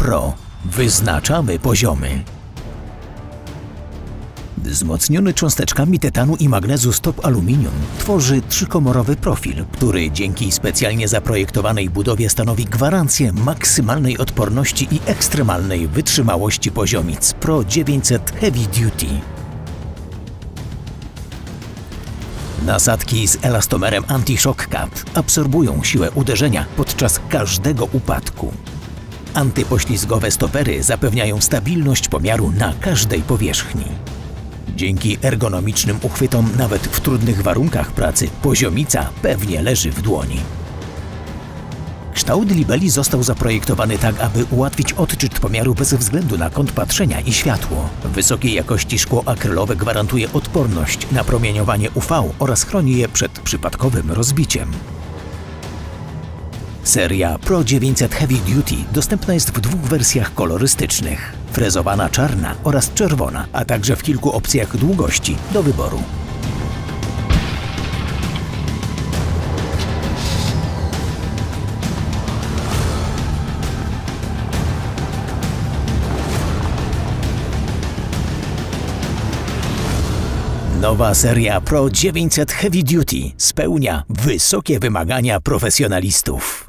Pro. Wyznaczamy poziomy. Wzmocniony cząsteczkami tytanu i magnezu stop aluminium tworzy trzykomorowy profil, który dzięki specjalnie zaprojektowanej budowie stanowi gwarancję maksymalnej odporności i ekstremalnej wytrzymałości poziomic Pro 900 Heavy Duty. Nasadki z elastomerem Anti-Shock Cap absorbują siłę uderzenia podczas każdego upadku. Antypoślizgowe stopery zapewniają stabilność pomiaru na każdej powierzchni. Dzięki ergonomicznym uchwytom nawet w trudnych warunkach pracy poziomica pewnie leży w dłoni. Kształt libeli został zaprojektowany tak, aby ułatwić odczyt pomiaru bez względu na kąt patrzenia i światło. Wysokiej jakości szkło akrylowe gwarantuje odporność na promieniowanie UV oraz chroni je przed przypadkowym rozbiciem. Seria Pro 900 Heavy Duty dostępna jest w dwóch wersjach kolorystycznych: frezowana czarna oraz czerwona, a także w kilku opcjach długości do wyboru. Nowa seria Pro 900 Heavy Duty spełnia wysokie wymagania profesjonalistów.